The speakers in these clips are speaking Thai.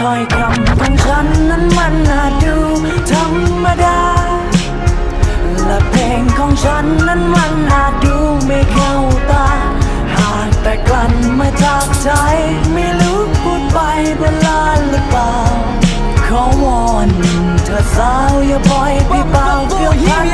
ถ้อยคำของฉันนั้นมันน่าดูธรรมดา และเพลงของฉันนั้นมันอาจดูไม่เข้าตา หากแต่กลั่นมาจากใจไม่รู้พูดไปบนลานหรือเปล่า ขอวอนเธอสาวอย่าปล่อยพี่เปล่าเปลี่ยวพัน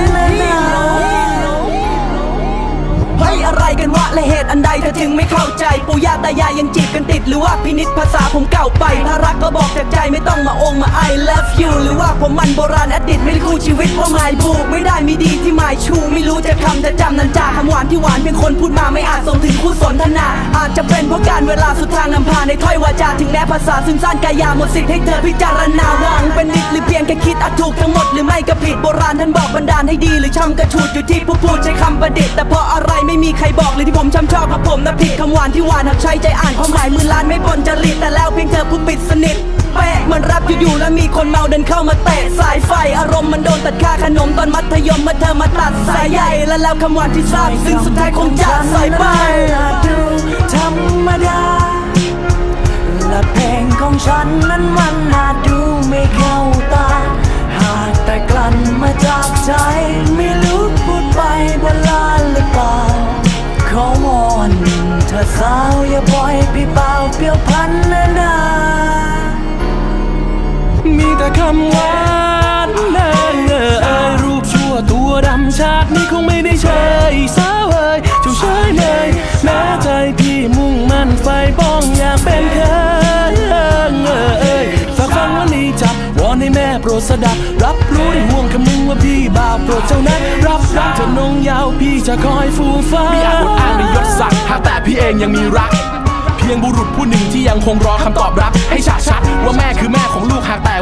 อะไรกันวะและเหตุอันใดเธอถึงไม่เข้าใจปู่ย่าตายายยังจีบกันติด หรือว่าพินิษภาษาผมเก่าไปถ้ารักก็บอกจากใจไม่ต้องมาองมา I love you หรือว่าผมมันโบราณอดีตไม่ ได้คู่ชีวิตเพราะหมายบูไม่ได้มีดีที่หมายชู ไม่รู้จะคำจะจำนันจาคำหวานที่หวานเพียงคนพูดมาไม่อาจส่งถึงคู่สนทนา อาจจะเป็นเพราะการเวลาสุดทางนำพาในถ้อยวาจาถึงแม้ภาษาซึ่งสั้นกายาหมดสิทธิ์ให้เธอพิจารณาหวังเป็นนิดหรือเพียงแค่คิดอาจถูกทั้งหมดหรือไม่ก็ผิดโบราณท่านบอกบันดาลให้ดีหรือช้ำกระชูดอยู่ที่ผู้พูดใช้คำประดิษฐ์แต่เพราะอะไรไม่มีใครบอกเลยที่ผมช้ำชอบเพราะผมนะผิดคำหวานที่หวานหากใช้ใจอ่านความหมายมือล้านไม่ปนจริตแต่แล้วเพียงเธอผู้ปิดสนิท เป๊ะมือนรับอยู่ๆแล้วมีคนเมาเดินเข้ามาเตะสายไฟ อารมณ์มันโดนตัดค่าขนมตอนมัธยมเมื่อเธอมาตัดสายใยและแล้วคำหวานที่ทราบซึ่งสุดท้ายคงจะใส่ไปอาดูธรรมดาและเพลงของฉันนั้นมันอาจดูไม่เข้าตา หากแต่กลั่นมาจากใจ ไม่รู้พูดไปบนลานหรือเปล่าขอวอนเธอสาวอย่าปล่อยพี่เปล่าเปลี่ยวพันนานา แต่คำหวานนางเอ่ยรูปชั่วตัวดำชาตินี้คงไม่ได้เชยสาวเอ่ยจ้าเชยเมยแม้ใจพี่มุ่งมั่นไฟป้องอยากเป็นเคยเอ่ยฝากฟังวันนี้จับวอนให้แม่โปรดสดับ รับรู้ในห่วงคำนึงว่าพี่บาวโปรดเจ้านั้นรับรักเธอนงยาวพี่จะคอยฟูฟ้าพี่อาจอดอ้างในยศศักดิ์หากแต่พี่เองยังมีรัก เพียงบุรุษผู้หนึ่งที่ยังคงรอคำตอบรับให้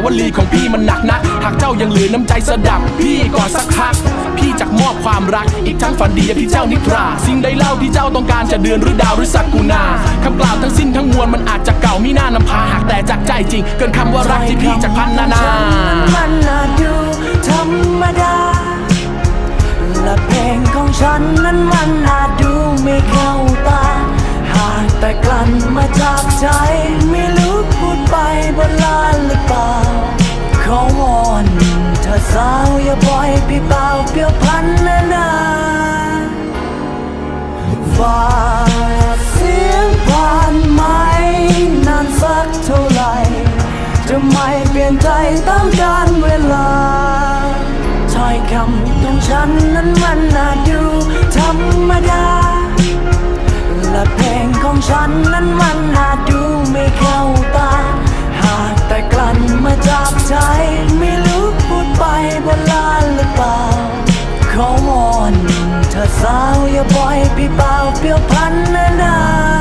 วลีของพี่มันหนักนัก หากเจ้ายังเหลือน้ำใจสดับ พี่ก่อนสักพัก พี่จักมอบความรัก อีกทั้งฝันดีย่างที่เจ้านิทรา สิ่งใดเล่าที่เจ้าต้องการจะเดือนหรือดาวหรือสักกุณาคำกล่าวทั้งสิ้นทั้งมวลมันอาจจะเก่ามีหน้านำพาหากแต่จากใจจริง เกินคำว่ารักที่พี่จักพันนานามันน่าดูธรรมดาและเพลงของฉันนั้นมันอาด ฝาเสียงผ่านไหมนานสักเท่าไหร่ จะไม่เปลี่ยนใจต้องการเวลาถ้อยคำของฉันนั้นมันน่าดูธรรมดา และเพลงของฉันนั้นมันน่าดูไม่เข้าตา หากแต่กลั่นมาจากใจไม่รู้พูดไปบนลานหรือเปล่าขอวอน เธอสาวอย่าปล่อยพี่เปล่าเปลี่ยวพันนานา